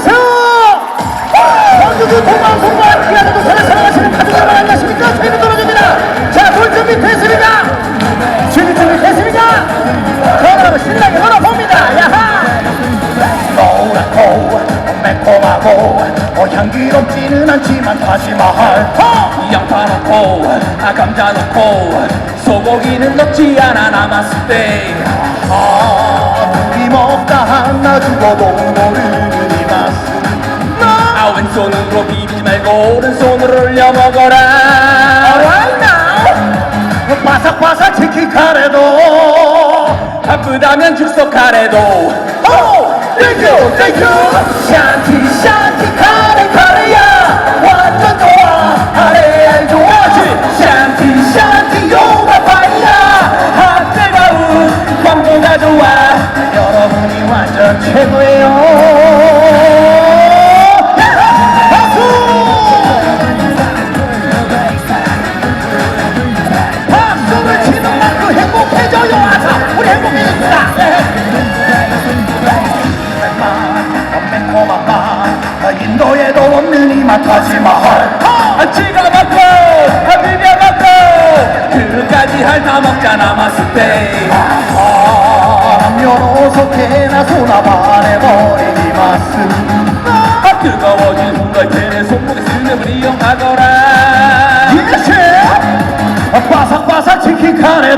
안녕하세요. 광주도 동안 동안 기아도 사랑 사랑하시는 가족 여러분 안녕하십니까? 저희는 떨어집니다. 자, 놀 준비 됐습니까? 준비 준비 됐습니까? 자, 그러면 신나게 놀아봅니다. 야하! 노랗고 매콤하고 어, 향기롭지는 않지만 다시마할 이 양파 넣고 아 감자 넣고 소고기는 넣지 않아 남았을 때 아, 먹다 하나 죽어도 모르는 이 맛. 아 왼손으로 비비지 말고 오른손으로 올려 먹어라 Alright now. 바삭바삭 치킨 카레도 바쁘다면 즉석 카레도 오! 땡큐 땡큐 샨티 샨티 카레 카레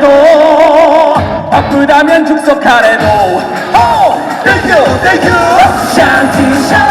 카레도 바쁘다면 카레도 오! 땡큐 땡큐 샨티 샨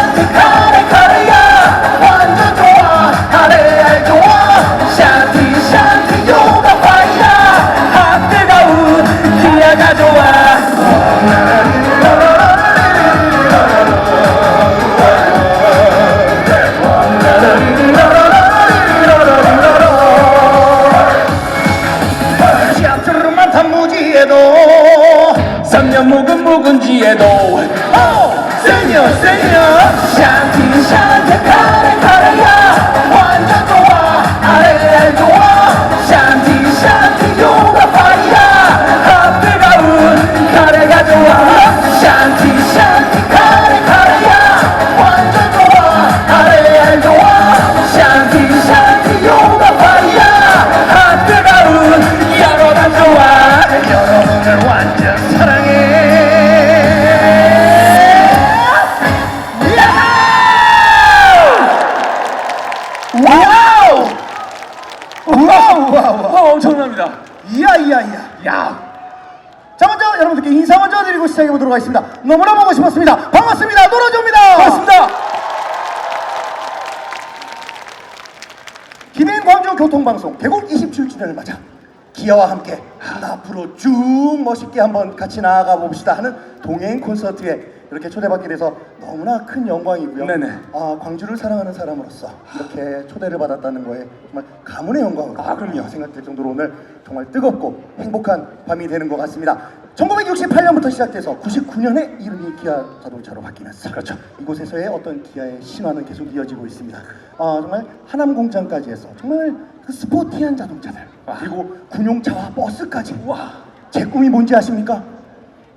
기아와 함께 앞으로 쭉 멋있게 한번 같이 나아가 봅시다 하는 동행 콘서트에 이렇게 초대받게 돼서 너무나 큰 영광이고요. 네네. 아 광주를 사랑하는 사람으로서 이렇게 초대를 받았다는 거에 정말 가문의 영광으로 아, 그럼요. 생각될 정도로 오늘 정말 뜨겁고 행복한 밤이 되는 것 같습니다. 1968년부터 시작돼서 99년에 이름이 기아 자동차로 바뀌면서 그렇죠. 이곳에서의 어떤 기아의 신화는 계속 이어지고 있습니다. 아, 정말 하남 공장까지 해서 정말 그 스포티한 자동차들. 그리고 군용차와 버스까지. 와. 제 꿈이 뭔지 아십니까?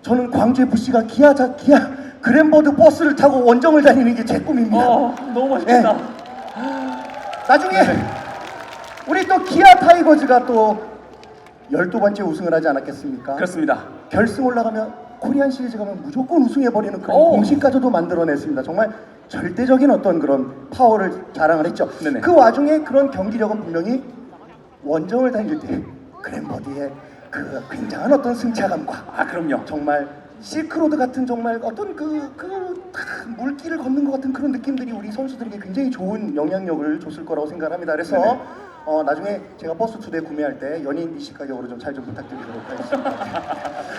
저는 광주 FC가 기아 자 기아 그랜버드 버스를 타고 원정을 다니는 게 제 꿈입니다. 어, 너무 멋있다. 나중에 우리 또 기아 타이거즈가 또 12번째 우승을 하지 않았겠습니까? 그렇습니다. 결승 올라가면 코리안 시리즈 가면 무조건 우승해버리는 그런 오. 공식까지도 만들어냈습니다. 정말 절대적인 어떤 그런 파워를 자랑을 했죠. 네네. 그 와중에 그런 경기력은 분명히 원정을 다닐 때 그랜버디의 그 굉장한 어떤 승차감과 아 그럼요 정말 실크로드 같은 정말 어떤 그, 그 물길을 걷는 것 같은 그런 느낌들이 우리 선수들에게 굉장히 좋은 영향력을 줬을 거라고 생각합니다. 그래서 네네. 어, 나중에 제가 버스 두 대 구매할 때 연예인 미식 가격으로 좀 잘 좀 부탁드리도록 하겠습니다.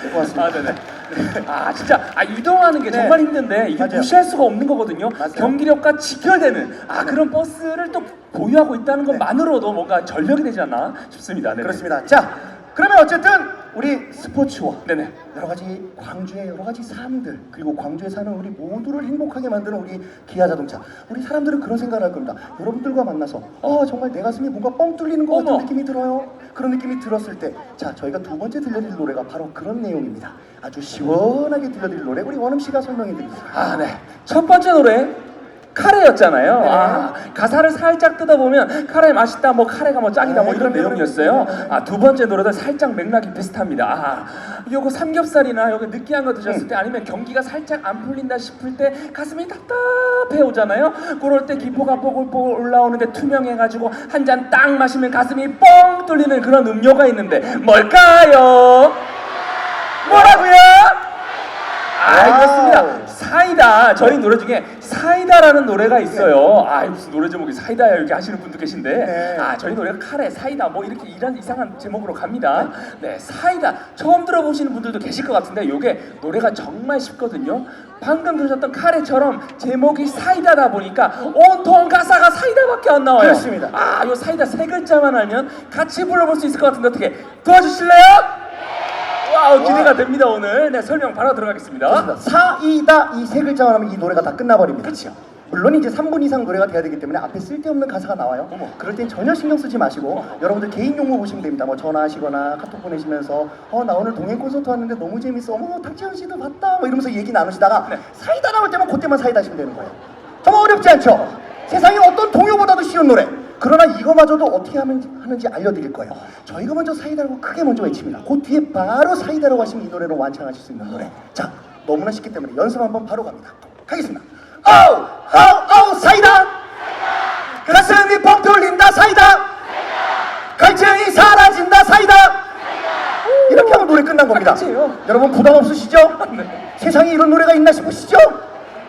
네, 고맙습니다. 아 네네 아 진짜 아 이동하는 게 네. 정말 힘든데 이게 맞아요. 무시할 수가 없는 거거든요 맞아요. 경기력과 직결되는 아 그런 버스를 또 보유하고 있다는 것만으로도 뭔가 전력이 되지 않나 싶습니다 네네. 그렇습니다. 자, 그러면 어쨌든 우리 스포츠와 네네 여러 가지 광주의 여러 가지 삶들 그리고 광주에 사는 우리 모두를 행복하게 만드는 우리 기아 자동차. 우리 사람들은 그런 생각을 할 겁니다. 여러분들과 만나서 어 정말 내 가슴이 뭔가 뻥 뚫리는 것 같은 어머. 느낌이 들어요. 그런 느낌이 들었을 때 자 저희가 두 번째 들려드릴 노래가 바로 그런 내용입니다. 아주 시원하게 들려드릴 노래 우리 원음 씨가 설명해 드리겠습니다. 아 네. 첫 번째 노래 카레였잖아요. 네. 아, 가사를 살짝 뜯어보면 카레 맛있다, 뭐 카레가 뭐 짱이다, 뭐 네, 이런 내용이었어요. 그럼요. 아, 두 번째 노래도 살짝 맥락이 비슷합니다. 아, 요거 삼겹살이나 요거 느끼한 거 드셨을 음. 때 아니면 경기가 살짝 안 풀린다 싶을 때 가슴이 답답해 오잖아요. 그럴 때 기포가 뽀글뽀글 올라오는데 투명해가지고 한 잔 딱 마시면 가슴이 뻥 뚫리는 그런 음료가 있는데 뭘까요? 뭐라고요? 아, 와우. 사이다. 저희 노래 중에 사이다라는 노래가 있어요. 아, 무슨 노래 제목이 사이다야 이렇게 하시는 분도 계신데. 네. 아, 저희 노래가 카레, 사이다 뭐 이렇게 이런 이상한 제목으로 갑니다. 네, 사이다. 처음 들어보시는 분들도 계실 것 같은데 이게 노래가 정말 쉽거든요. 방금 들으셨던 카레처럼 제목이 사이다다 보니까 온통 가사가 사이다밖에 안 나와요. 그렇습니다. 아, 요 사이다 세 글자만 알면 같이 불러볼 수 있을 것 같은데 어떻게 도와주실래요? 와우 기대가 됩니다 오늘. 네 설명 바로 들어가겠습니다. 사이다 이 세 글자만 하면 이 노래가 다 끝나버립니다. 그렇죠. 물론 이제 3분 이상 노래가 돼야 되기 때문에 앞에 쓸데없는 가사가 나와요. 어머. 그럴 땐 전혀 신경 쓰지 마시고 여러분들 개인 용무 보시면 됩니다. 뭐 전화하시거나 카톡 보내시면서 어 나 오늘 동행 콘서트 왔는데 너무 재밌어. 어머 탁지현 씨도 봤다. 뭐 이러면서 얘기 나누시다가 네. 사이다 나올 때만 그때만 사이다 하시면 되는 거예요. 정말 어렵지 않죠? 세상에 어떤 동요보다도 쉬운 노래. 그러나 이거마저도 어떻게 하면, 하는지 알려드릴 거예요. 저희가 먼저 사이다라고 크게 먼저 외칩니다. 그 뒤에 바로 사이다라고 하시면 이 노래로 완창하실 수 있는 노래. 자, 너무나 쉽기 때문에 연습 한번 바로 갑니다. 가겠습니다. 어우, 어우, 어우, 사이다! 가슴이 뻥 뚫린다, 사이다! 갈증이 사라진다, 사이다! 이렇게 하면 노래 끝난 겁니다. 여러분 부담 없으시죠? 세상에 이런 노래가 있나 싶으시죠?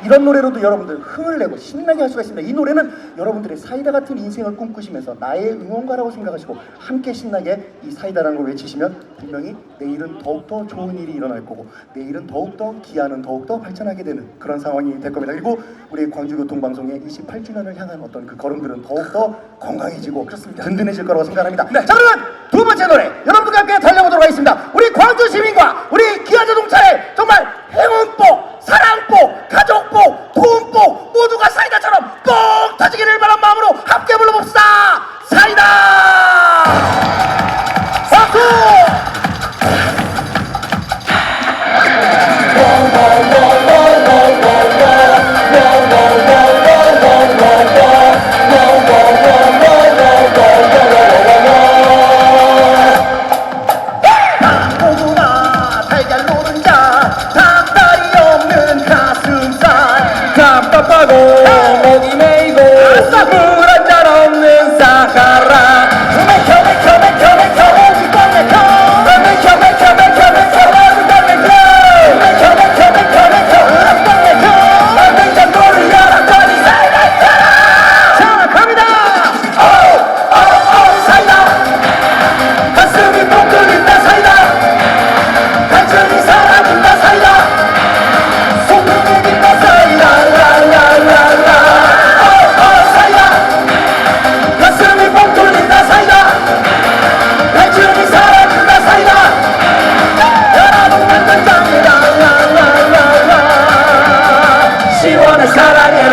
이런 노래로도 여러분들 흥을 내고 신나게 할 수가 있습니다. 이 노래는 여러분들의 사이다 같은 인생을 꿈꾸시면서 나의 응원가라고 생각하시고 함께 신나게 이 사이다라는 걸 외치시면 분명히 내일은 더욱더 좋은 일이 일어날 거고 내일은 더욱더 기아는 더욱더 발전하게 되는 그런 상황이 될 겁니다. 그리고 우리 광주교통방송의 28주년을 향한 어떤 그 걸음들은 더욱더 건강해지고 그렇습니다. 든든해질 거라고 생각합니다. 자 그러면 두 번째 노래 여러분들과 함께 달려보도록 하겠습니다. 우리 광주 시민과 우리 기아 자동차의 정말 행운복, 모두가 사이다처럼 뻥 터지기를 바란 마음으로 함께 불러봅시다. 사이다.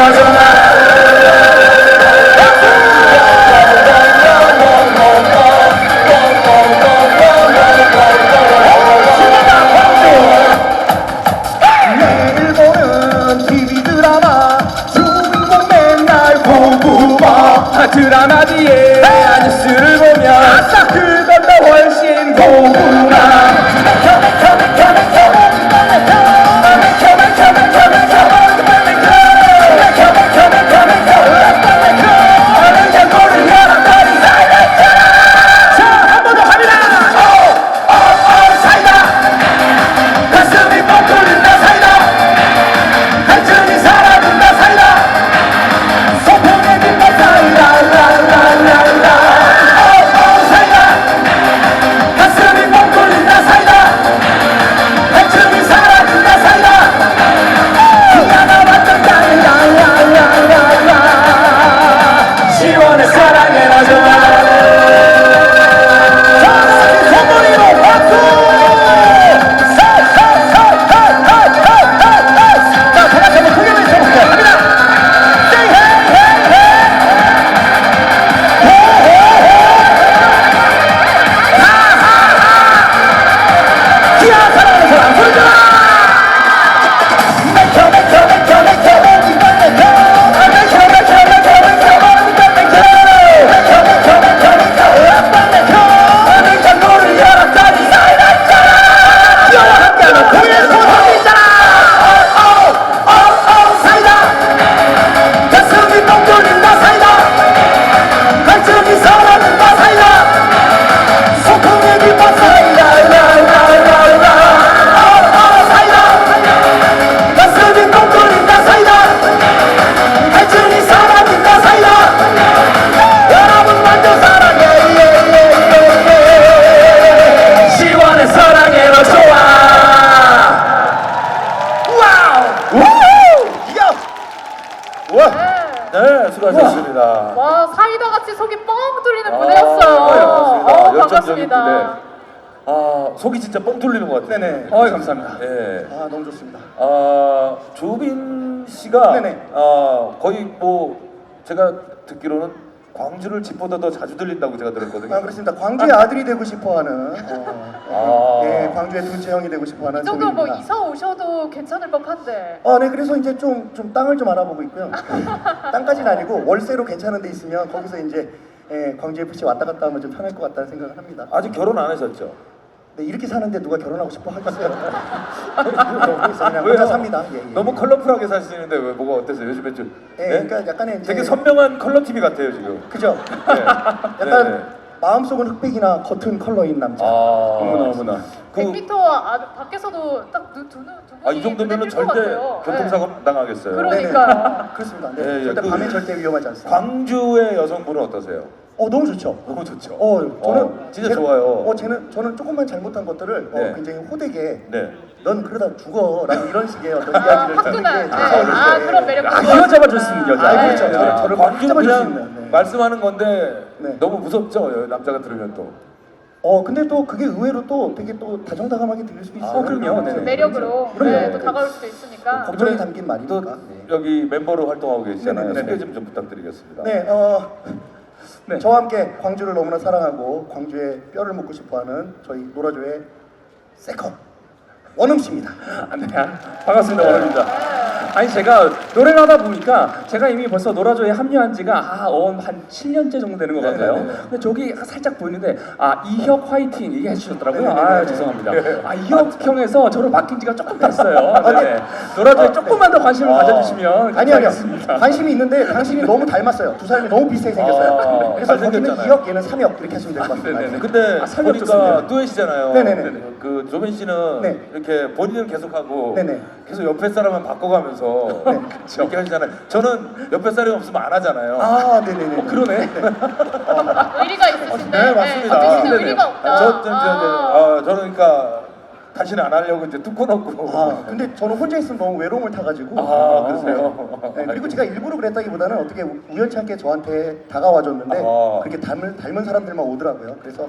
안녕하세요. 제가 듣기로는 광주를 집보다 더 자주 들린다고 제가 들었거든요. 아 그렇습니다 광주의 아 들이 되고 싶어하는 어, 아. 네 광주의 둘째 형이 되고 싶어하는 이 정도 뭐. 이사 오셔도 괜찮을 법한데. 아, 네, 그래서 이제 좀, 좀 땅을 좀 알아보고 있고요. 땅까지는 아니고 월세로 괜찮은 데 있으면 거기서 이제 예, 광주 FC 왔다 갔다 하면 좀 편할 것 같다는 생각을 합니다. 아직 결혼 안 하셨죠? 네, 이렇게 사는데 누가 결혼하고 싶어 하겠어요? 그냥 혼자 삽니다. 예, 예. 너무 컬러풀하게 사시는데 왜 뭐가 어땠어요? 요즘에 좀 예, 네? 그러니까 약간의 이제 되게 선명한 컬러 TV 같아요 지금. 그죠? 네. 약간 네. 마음속은 흑백이나 겉은 컬러인 남자. 아, 어머나 어머나 그, 100m 아, 밖에서도 딱두두 두 아, 이 정도면은 절대 교통사고 당하겠어요. 그러니까. 그러니까요. 그렇습니다. 네, 예, 예, 절대 그- 밤에 절대 위험하지 않습니다. 광주의 여성분은 어떠세요? 어 너무 좋죠. 너무 좋죠. 어 저는 어, 진짜 제가- 좋아요. 어 저는 저는 조금만 잘못한 것들을 어, 네. 굉장히 호되게 네. 넌 그러다 죽어라는 이런 식의 어떤 아, 이야기를 듣는 화끈한. 게 네. 참 어려워요. 아 그런 매력. 아, 이 여자가 줄수 있는 여자 아, 그렇죠. 네. 저를- 저를 광주 잡아줄 수 그냥 있는, 네. 말씀하는 건데 네. 너무 무섭죠 남자가 들으면 또. 어 근데 또 그게 의외로 또 되게 또 다정다감하게 들릴 수도 있어요. 어, 그럼요. 네네. 매력으로 그럼요. 네, 또 다가올 수도 있으니까. 걱정이 담긴 또 말이니까. 네. 여기 멤버로 활동하고 계시잖아요. 네네네. 소개 좀, 좀 부탁드리겠습니다. 네, 어, 네. 저와 함께 광주를 너무나 사랑하고 광주의 뼈를 묻고 싶어하는 저희 노라조의 세컨 원음 씨입니다. 아, 네. 반갑습니다 원입니다 아니 제가 노래를 하다 보니까 제가 이미 벌써 노라조에 합류한 지가 아, 어, 한 7년째 정도 되는 것 네, 같아요. 네, 네. 근데 저기 살짝 보이는데 아 이혁 화이팅 이게 해주셨더라고요. 네, 아 네. 죄송합니다. 아 이혁 형에서 저를 맡긴 지가 조금 됐어요. 네. 노라조에 아, 조금만 더 관심을 아. 가져주시면 아니 아니요. 감사하겠습니다. 관심이 있는데 당신이 너무 닮았어요. 두 사람이 너무 비슷하게 생겼어요. 아, 그래서 거기는 잘생겼잖아요. 2억 얘는 3억 이렇게 하시면 될 것 같습니다. 네네네. 근데 아, 살력 보니까 좋습니다. 듀엣이잖아요. 네네네. 그 조빈 씨는 네. 이렇게 본인은 계속하고 네네. 계속 옆에 사람만 바꿔가면서 네. 이렇게 하시잖아요. 저는 옆에 사람이 없으면 안 하잖아요. 아, 네네네. 어, 그러네. 의리가 있으신데. 네, 맞습니다. 네, 네네. 의리가 없다. 저, 저, 저, 저, 아. 아, 저는 그러니까 다시는 안 하려고 이제 뚜껑 놓고. 아, 근데 저는 혼자 있으면 너무 외로움을 타가지고. 아, 그러세요? 네, 그리고 제가 일부러 그랬다기보다는 어떻게 우- 우연치 않게 저한테 다가와줬는데 아. 그렇게 닮은, 닮은 사람들만 오더라고요. 그래서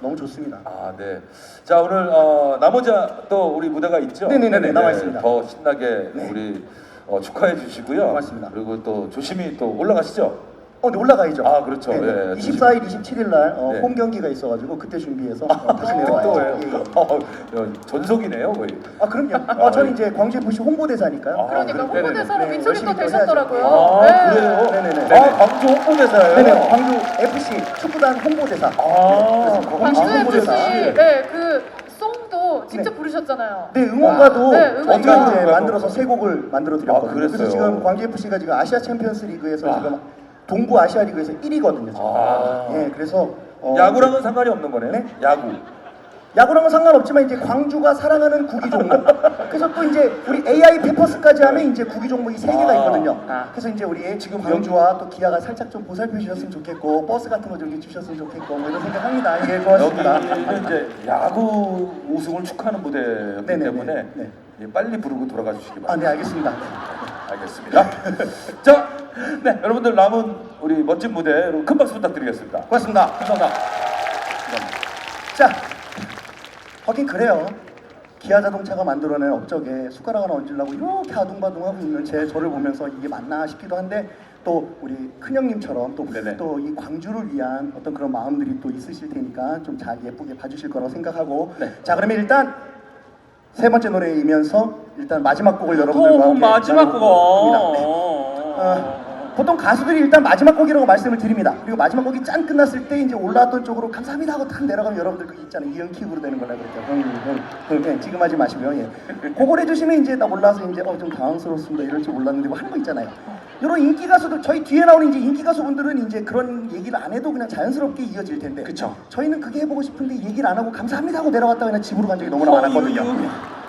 너무 좋습니다. 아, 네. 자, 오늘 어, 나머자 또 우리 무대가 있죠? 네네네, 나와 있습니다. 더 신나게 네. 우리 어, 축하해 주시고요. 고맙습니다. 그리고 또 조심히 또 올라가시죠. 어, 네, 올라가야죠. 아, 그렇죠. 네, 네. 예, 24일, 27일 날 어, 네. 홈 경기가 있어가지고 그때 준비해서 어, 다시. 예, 예. 어, 어, 전속이네요, 거의. 아, 그럼요. 어, 저는 이제 광주 FC 홍보대사니까요. 아, 그러니까 그래? 홍보대사로 네, 민철이 또또 되셨더라고요. 아, 네. 그래요? 네네네. 아, 광주 홍보대사예요? 네네, 광주 FC 축구단 홍보대사. 아, 그래서 광주. FC 네, 그 송도 직접 네. 부르셨잖아요. 네, 응원가도 네, 응원가. 저희가 이제 응원가. 만들어서 세 곡을 만들어 드렸거든요. 아, 그래서? 지금 광주 FC가 지금 아시아 챔피언스 리그에서 아. 지금 동부 아시아 리그에서 1위거든요. 지금. 아. 예, 그래서 어, 야구랑은 상관이 없는 거네요? 네? 야구. 야구랑은 상관없지만 이제 광주가 사랑하는 구기 종목. 그래서 또 이제 우리 AI 페퍼스까지 하면 이제 구기 종목이 세 개가 아. 있거든요. 아. 그래서 이제 우리 지금 광주와 또 기아가 살짝 좀 보살펴 주셨으면 좋겠고 버스 같은 거 좀 주셨으면 좋겠고 뭐 이런 생각합니다. 예, 고맙습니다. 여기는 이제 야구 우승을 축하하는 무대였기 네네네. 때문에 네. 예, 빨리 부르고 돌아가 주시기 바랍니다. 아, 네, 알겠습니다. 알겠습니다. 자, 네, 여러분들 남은 우리 멋진 무대 여러분 큰 박수 부탁드리겠습니다. 고맙습니다. 감사합니다. 자, 하긴 그래요. 기아 자동차가 만들어낸 업적에 숟가락 하나 얹으려고 이렇게 아둥바둥하고 있는 제 저를 보면서 이게 맞나 싶기도 한데 또 우리 큰형님처럼 네네. 또이 광주를 위한 어떤 그런 마음들이 또 있으실 테니까 좀 잘 예쁘게 봐주실 거라고 생각하고 네. 자 그러면 일단 세 번째 노래이면서 일단 마지막 곡을 여러분들과 또 함께 마지막 나누고 합니다. 네. 거. 아, 보통 가수들이 일단 마지막 곡이라고 말씀을 드립니다. 그리고 마지막 곡이 짠 끝났을 때 이제 올라왔던 쪽으로 감사합니다 하고 탁 내려가면 여러분들 그 있잖아요. 이형 킥으로 되는 거라 그랬죠. 형, 형, 형, 네, 지금 하지 마시고요. 예. 그걸 해주시면 이제 나 올라와서 이제 어 좀 당황스럽습니다. 이럴 줄 몰랐는데 뭐 하는 거 있잖아요. 이런 인기 가수들 저희 뒤에 나오는 이제 인기 가수분들은 이제 그런 얘기를 안 해도 그냥 자연스럽게 이어질 텐데. 그쵸. 저희는 그게 해보고 싶은데 얘기를 안 하고 감사합니다 하고 내려갔다 그냥 집으로 간 적이 너무나 많았거든요.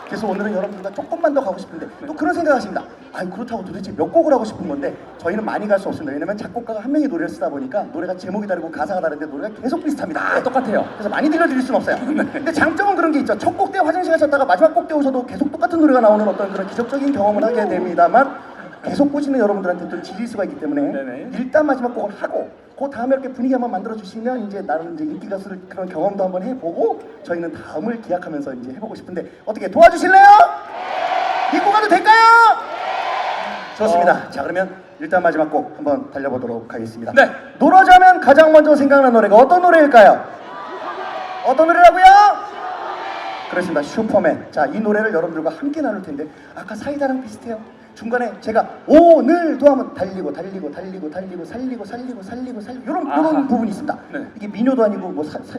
그래서 오늘은 여러분들과 조금만 더 가고 싶은데 또 그런 생각하십니다. 아니 그렇다고 도대체 몇 곡을 하고 싶은 건데 저희는 많이 갈 수 없습니다. 왜냐면 작곡가가 한 명이 노래를 쓰다 보니까 노래가 제목이 다르고 가사가 다른데 노래가 계속 비슷합니다. 아, 똑같아요. 그래서 많이 들려드릴 수는 없어요. 근데 장점은 그런 게 있죠. 첫 곡 때 화장실 가셨다가 마지막 곡 때 오셔도 계속 똑같은 노래가 나오는 어떤 그런 기적적인 경험을 하게 됩니다만 계속 보시는 여러분들한테 또 질릴 수가 있기 때문에 네네. 일단 마지막 곡을 하고 그 다음에 이렇게 분위기 한번 만들어 주시면 이제 나는 이제 인기 가수를 그런 경험도 한번 해보고 저희는 다음을 기약하면서 이제 해보고 싶은데 어떻게 도와주실래요? 믿고 가도 될까요? 좋습니다. 자 그러면 일단 마지막 곡 한번 달려보도록 하겠습니다. 네. 놀아자면 가장 먼저 생각나는 노래가 어떤 노래일까요? 어떤 노래라고요? 그렇습니다. 슈퍼맨. 자, 이 노래를 여러분들과 함께 나눌 텐데 아까 사이다랑 비슷해요. 중간에 제가 오늘도 하면 달리고 달리고 달리고 달리고 살리고 살리고 살리고 살리고 이런 아하. 이런 부분이 있습니다. 네. 이게 민요도 아니고 뭐 사, 사,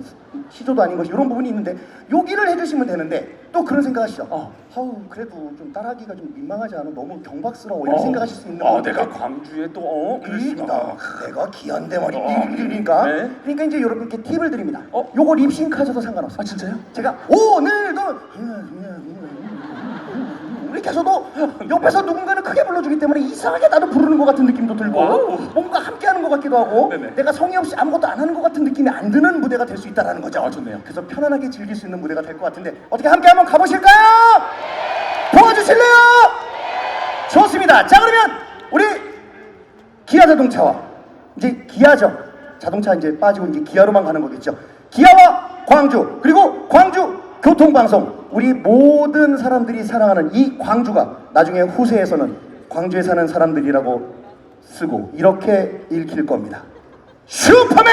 시조도 아닌 것이 이런 부분이 있는데 여기를 해주시면 되는데 또 그런 생각하시죠. 어. 아우 그래도 좀 따라하기가 좀 민망하지 않아? 너무 경박스러워 이런 어. 생각하실 수 있는 아, 건데 내가 광주에 또 어? 그러니까 내가 귀한 대머리 어. 그러니까 네. 그러니까 이제 여러분께 팁을 드립니다. 어? 요거 립싱크 하셔도 상관없어요. 아, 진짜요? 제가 오늘도 해서도 옆에서 누군가는 크게 불러주기 때문에 이상하게 나도 부르는 것 같은 느낌도 들고 와우. 뭔가 함께하는 것 같기도 하고 네네. 내가 성의 없이 아무것도 안 하는 것 같은 느낌이 안 드는 무대가 될 수 있다라는 거죠. 아, 좋네요. 그래서 편안하게 즐길 수 있는 무대가 될 것 같은데 어떻게 함께 한번 가보실까요? 도와주실래요? 좋습니다. 자 그러면 우리 기아 자동차와 이제 기아죠. 자동차 이제 빠지고 이제 기아로만 가는 거겠죠. 기아와 광주 그리고 광주 교통방송 우리 모든 사람들이 사랑하는 이 광주가 나중에 후세에서는 광주에 사는 사람들이라고 쓰고 이렇게 읽힐 겁니다. 슈퍼맨!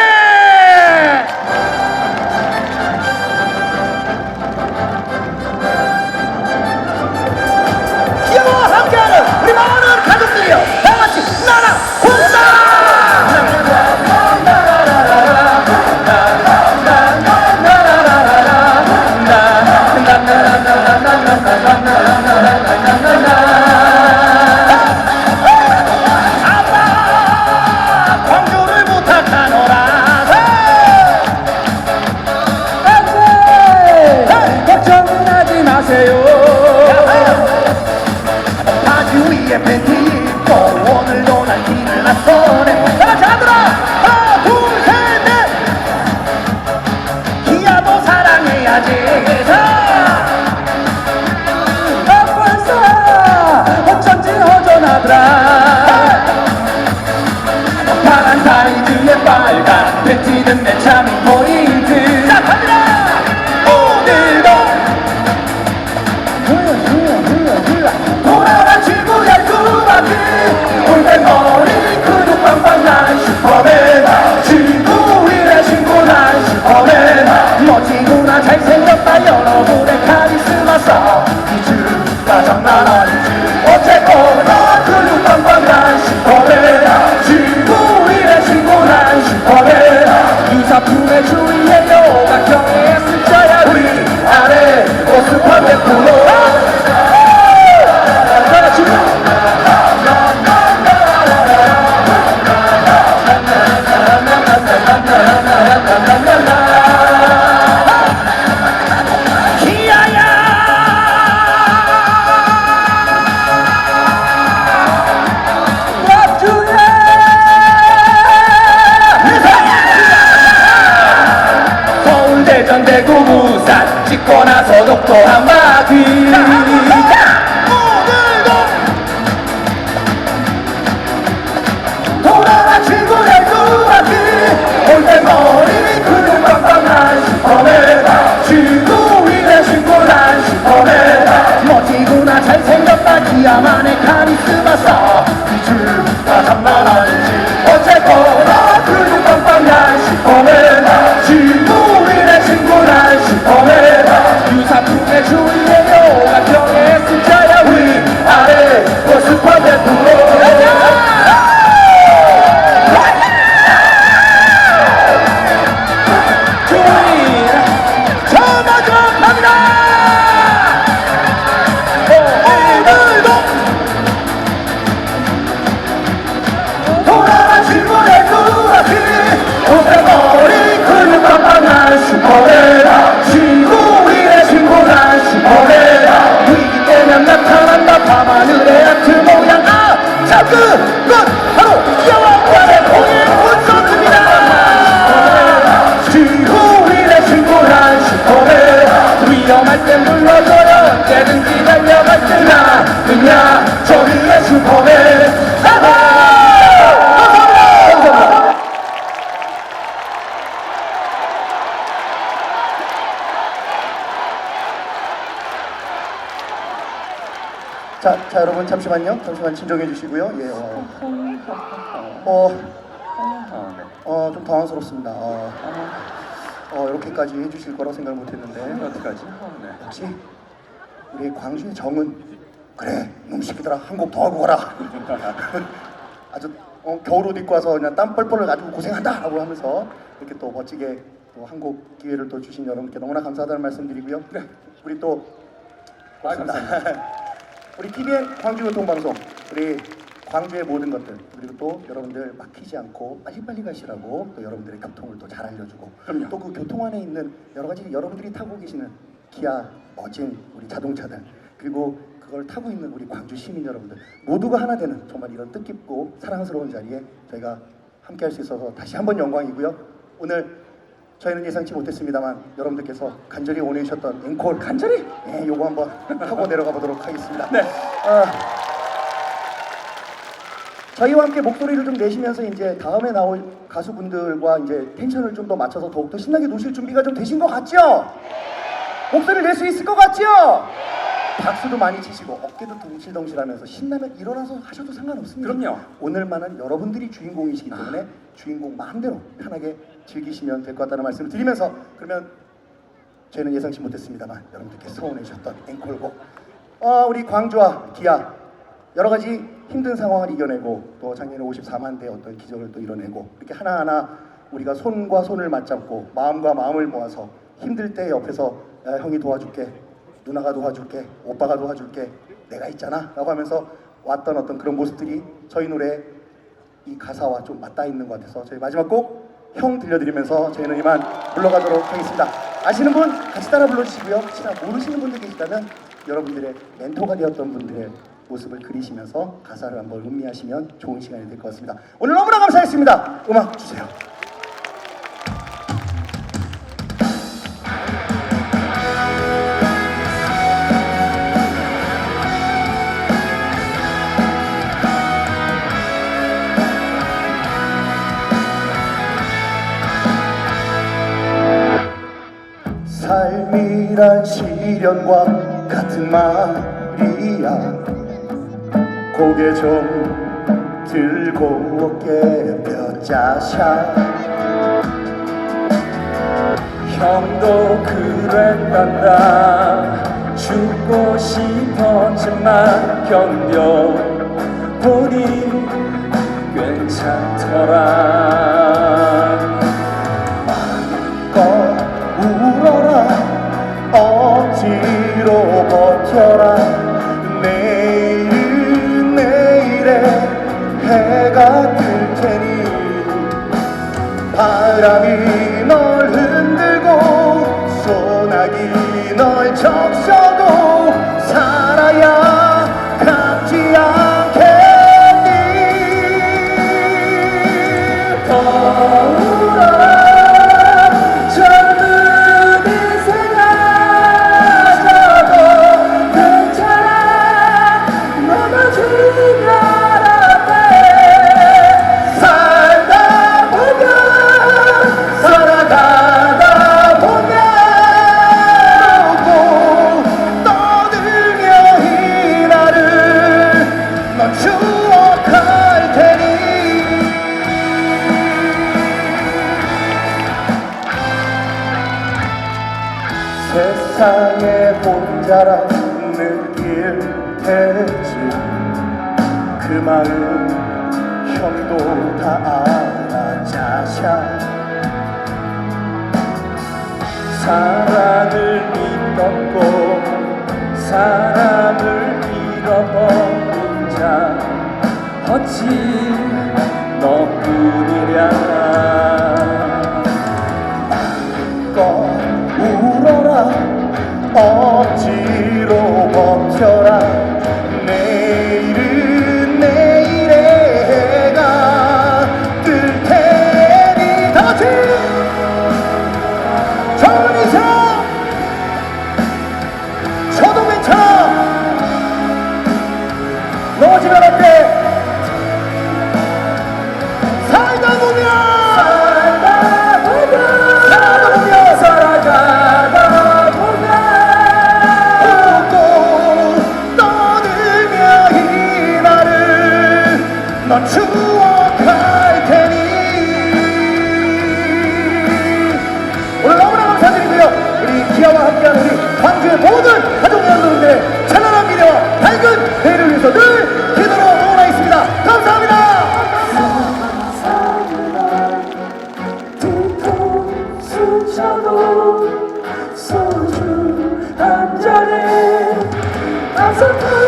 잠시만요. 잠시만 진정해 주시고요. 예, 어, 어, 아, 네. 어, 좀 당황스럽습니다. 어, 어, 이렇게까지 해주실 거라 생각 못 했는데 어떡하지? 아, 네. 역시 우리 광주의 정은 그래 놈 새끼들아 한곡 더 하고 가라. 아주 어, 겨울 옷 입고 와서 그냥 땀 뻘뻘 가지고 고생한다라고 하면서 이렇게 또 멋지게 또 한 곡 기회를 또 주신 여러분께 너무나 감사하다는 말씀드리고요. 네, 우리 또 아, 감사합니다. 우리 TVN 광주교통방송 우리 광주의 모든 것들 그리고 또 여러분들 막히지 않고 빨리빨리 가시라고 또 여러분들의 교통을 또 잘 알려주고. 또 그 교통 안에 있는 여러 가지 여러분들이 타고 계시는 기아 멋진 우리 자동차들 그리고 그걸 타고 있는 우리 광주 시민 여러분들 모두가 하나 되는 정말 이런 뜻깊고 사랑스러운 자리에 저희가 함께 할 수 있어서 다시 한번 영광이고요 오늘 저희는 예상치 못했습니다만 여러분들께서 간절히 원해 주셨던 앵콜 간절히 예, 요거 한번 하고 내려가 보도록 하겠습니다. 네. 아, 저희와 함께 목소리를 좀 내시면서 이제 다음에 나올 가수분들과 이제 텐션을 좀 더 맞춰서 더욱더 신나게 노실 준비가 좀 되신 것 같죠? 목소리를 낼 수 있을 것 같죠? 박수도 많이 치시고 어깨도 덩실덩실하면서 신나면 일어나서 하셔도 상관없습니다. 그럼요. 오늘만은 여러분들이 주인공이시기 때문에 주인공 마음대로 편하게 즐기시면 될 것 같다는 말씀을 드리면서 그러면 저희는 예상치 못했습니다만 여러분들께 서운해 주셨던 앵콜곡. 어, 우리 광주와 기아 여러 가지 힘든 상황을 이겨내고 또 작년에 54만 대 어떤 기적을 또 이뤄내고 이렇게 하나하나 우리가 손과 손을 맞잡고 마음과 마음을 모아서 힘들 때 옆에서 야, 형이 도와줄게 누나가 도와줄게 오빠가 도와줄게 내가 있잖아 라고 하면서 왔던 어떤 그런 모습들이 저희 노래 이 가사와 좀 맞닿아 있는 것 같아서 저희 마지막 곡 형 들려드리면서 저희는 이만 물러가도록 하겠습니다. 아시는 분 같이 따라 불러주시고요. 혹시나 모르시는 분들 계시다면 여러분들의 멘토가 되었던 분들의 모습을 그리시면서 가사를 한번 음미하시면 좋은 시간이 될 것 같습니다. 오늘 너무나 감사했습니다. 음악 주세요. 삶이란 시련과 같은 말이야. 고개 좀 들고 어깨 펴자샤. 형도 그랬단다. 죽고 싶었지만 견뎌보니 괜찮더라. 껏 울어라 억지로 버텨라. 내일은 내일에 해가 뜰 테니. 바람이 자라 느낄 테지. 그 마음 형도 다 알아 자샤 사랑을 믿었고 사랑을 잃어버린 자. 어찌 너뿐이랴 가